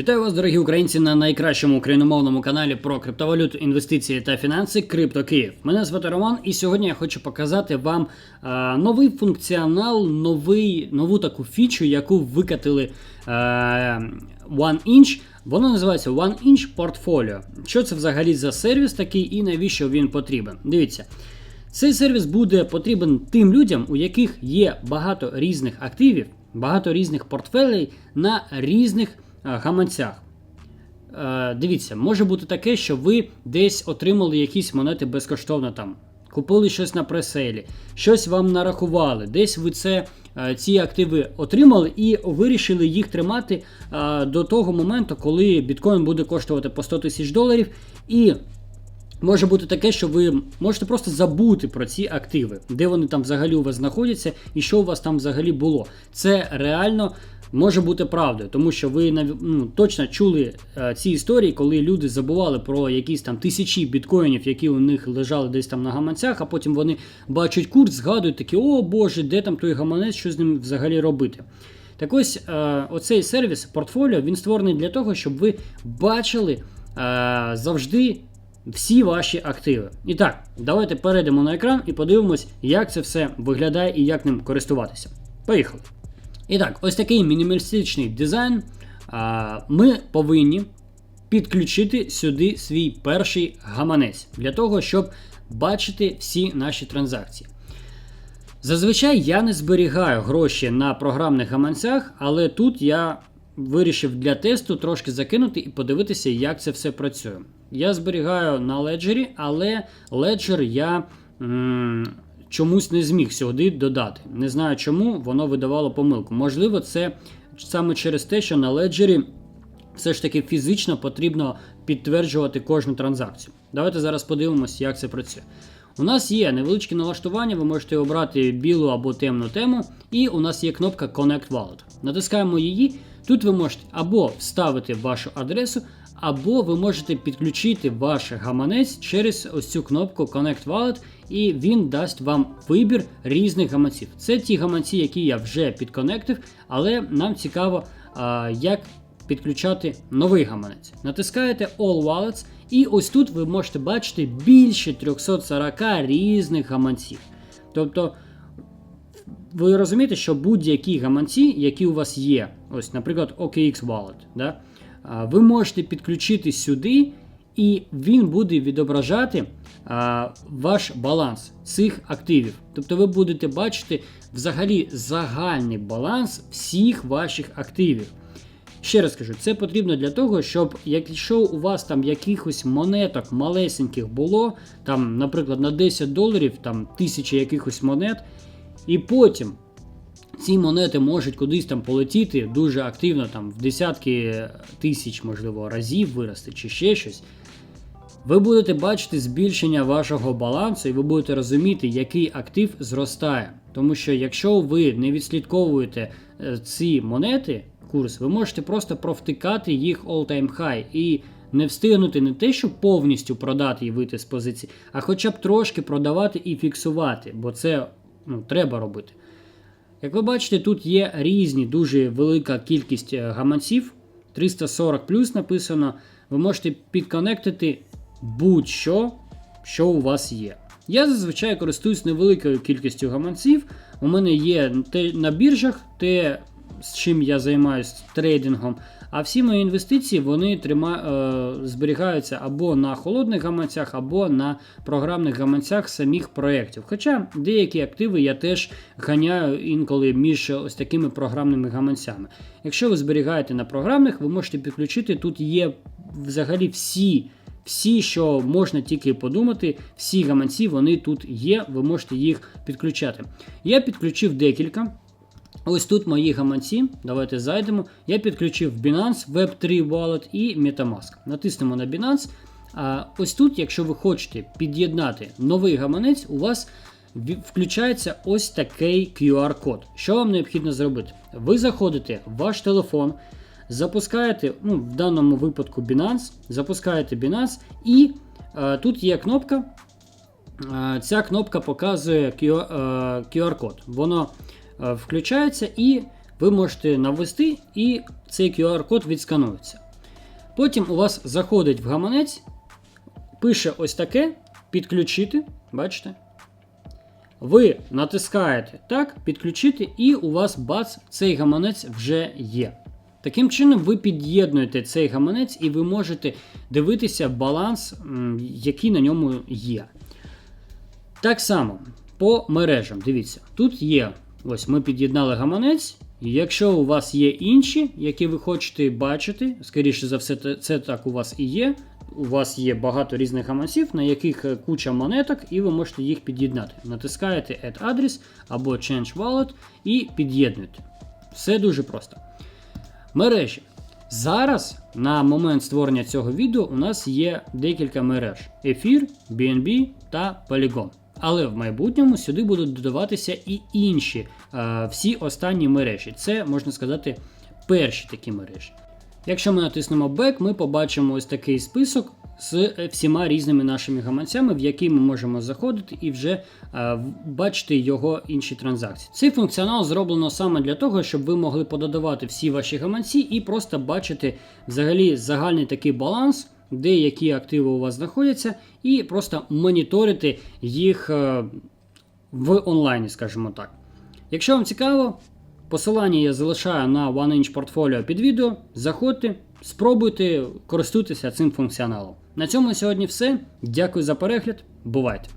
Вітаю вас, дорогі українці, на найкращому україномовному каналі про криптовалюту, інвестиції та фінанси Крипто Київ. Мене звати Роман, і сьогодні я хочу показати вам а, новий функціонал, новий, нову таку фічу, яку викатили а, OneInch. Воно називається OneInch Portfolio. Що це взагалі за сервіс такий і навіщо він потрібен? Дивіться. Цей сервіс буде потрібен тим людям, у яких є багато різних активів, багато різних портфелей на різних е, гаманцях. Е, Дивіться, може бути таке, що ви десь отримали якісь монети безкоштовно там. Купили щось на пресейлі, щось вам нарахували, десь ви це, е, ці активи отримали і вирішили їх тримати е, до того моменту, коли біткоін буде коштувати по 100 тисяч доларів. І Може бути таке, що ви можете просто забути про ці активи, де вони там взагалі у вас знаходяться і що у вас там взагалі було. Це реально може бути правдою, тому що ви ну, точно чули е, ці історії, коли люди забували про якісь там тисячі біткоїнів, які у них лежали десь там на гаманцях, а потім вони бачать курс, згадують такі, о Боже, де там той гаманець, що з ним взагалі робити. Так ось е, оцей сервіс портфоліо він створений для того, щоб ви бачили е, завжди всі ваші активи. І так, давайте перейдемо на екран і подивимось, як це все виглядає і як ним користуватися. Поїхали. І так, ось такий мінімалістичний дизайн. Ми повинні підключити сюди свій перший гаманець для того, щоб бачити всі наші транзакції. Зазвичай я не зберігаю гроші на програмних гаманцях, але тут я вирішив для тесту трошки закинути і подивитися, як це все працює. Я зберігаю на леджері, але леджер я м, чомусь не зміг сюди додати. Не знаю чому воно видавало помилку. Можливо, це саме через те, що на леджері все ж таки фізично потрібно підтверджувати кожну транзакцію. Давайте зараз подивимося, як це працює. У нас є невеличке налаштування, ви можете обрати білу або темну тему, і у нас є кнопка Connect Wallet. Натискаємо її. Тут ви можете або вставити вашу адресу, або ви можете підключити ваш гаманець через ось цю кнопку Connect Wallet, і він дасть вам вибір різних гаманців. Це ті гаманці, які я вже підконектив, але нам цікаво, як підключати новий гаманець. Натискаєте All Wallets, і ось тут ви можете бачити більше 340 різних гаманців. Тобто, ви розумієте, що будь-які гаманці, які у вас є, ось, наприклад, OKX Wallet, да, ви можете підключити сюди, і він буде відображати а, ваш баланс цих активів. Тобто ви будете бачити взагалі загальний баланс всіх ваших активів. Ще раз кажу, це потрібно для того, щоб якщо у вас там якихось монеток малесеньких було, там, наприклад, на 10 доларів, там тисяча якихось монет, і потім ці монети можуть кудись там полетіти дуже активно, там в десятки тисяч, можливо, разів вирости чи ще щось. Ви будете бачити збільшення вашого балансу, і ви будете розуміти, який актив зростає. Тому що якщо ви не відслідковуєте е, ці монети, курс, ви можете просто провтикати їх all-time high і не встигнути не те, щоб повністю продати і вийти з позиції, а хоча б трошки продавати і фіксувати, бо це ну, треба робити. Як ви бачите, тут є різні, дуже велика кількість е, гаманців. 340 плюс написано. Ви можете підконектити будь-що, що у вас є. Я зазвичай користуюсь невеликою кількістю гаманців. У мене є на біржах, те, з чим я займаюся трейдингом. А всі мої інвестиції вони трима, е, зберігаються або на холодних гаманцях, або на програмних гаманцях самих проєктів. Хоча деякі активи я теж ганяю інколи між ось такими програмними гаманцями. Якщо ви зберігаєте на програмних, ви можете підключити. Тут є взагалі всі. Всі, що можна тільки подумати, всі гаманці вони тут є, ви можете їх підключати. Я підключив декілька. Ось тут мої гаманці. Давайте зайдемо. Я підключив Binance, Web3 Wallet і Metamask. Натиснемо на Binance. А ось тут, якщо ви хочете під'єднати новий гаманець, у вас включається ось такий QR-код. Що вам необхідно зробити? Ви заходите в ваш телефон, запускаєте, ну, в даному випадку Binance, запускаєте Binance, і е, тут є кнопка. Е, Ця кнопка показує QR, е, QR-код. Воно включається і ви можете навести, і цей QR-код відсканується. Потім у вас заходить в гаманець, пише ось таке: підключити. Бачите? Ви натискаєте так, підключити, і у вас бац, цей гаманець вже є. Таким чином, ви під'єднуєте цей гаманець і ви можете дивитися баланс, який на ньому є. Так само по мережам. Дивіться, тут є. Ось ми під'єднали гаманець. І якщо у вас є інші, які ви хочете бачити, скоріше за все, це так у вас і є. У вас є багато різних гаманців, на яких е, куча монеток, і ви можете їх під'єднати. Натискаєте Add Address або Change Wallet і під'єднуєте. Все дуже просто. Мережі. Зараз, на момент створення цього відео, у нас є декілька мереж: Ефір, BNB та Polygon. Але в майбутньому сюди будуть додаватися і інші е, всі останні мережі. Це можна сказати перші такі мережі. Якщо ми натиснемо Back, ми побачимо ось такий список з е, всіма різними нашими гаманцями, в які ми можемо заходити і вже е, бачити його інші транзакції. Цей функціонал зроблено саме для того, щоб ви могли пододавати всі ваші гаманці і просто бачити взагалі загальний такий баланс, де які активи у вас знаходяться, і просто моніторити їх е, в онлайні, скажімо так. Якщо вам цікаво, посилання я залишаю на OneInch Portfolio під відео. Заходьте, спробуйте користуватися цим функціоналом. На цьому сьогодні все. Дякую за перегляд. Бувайте!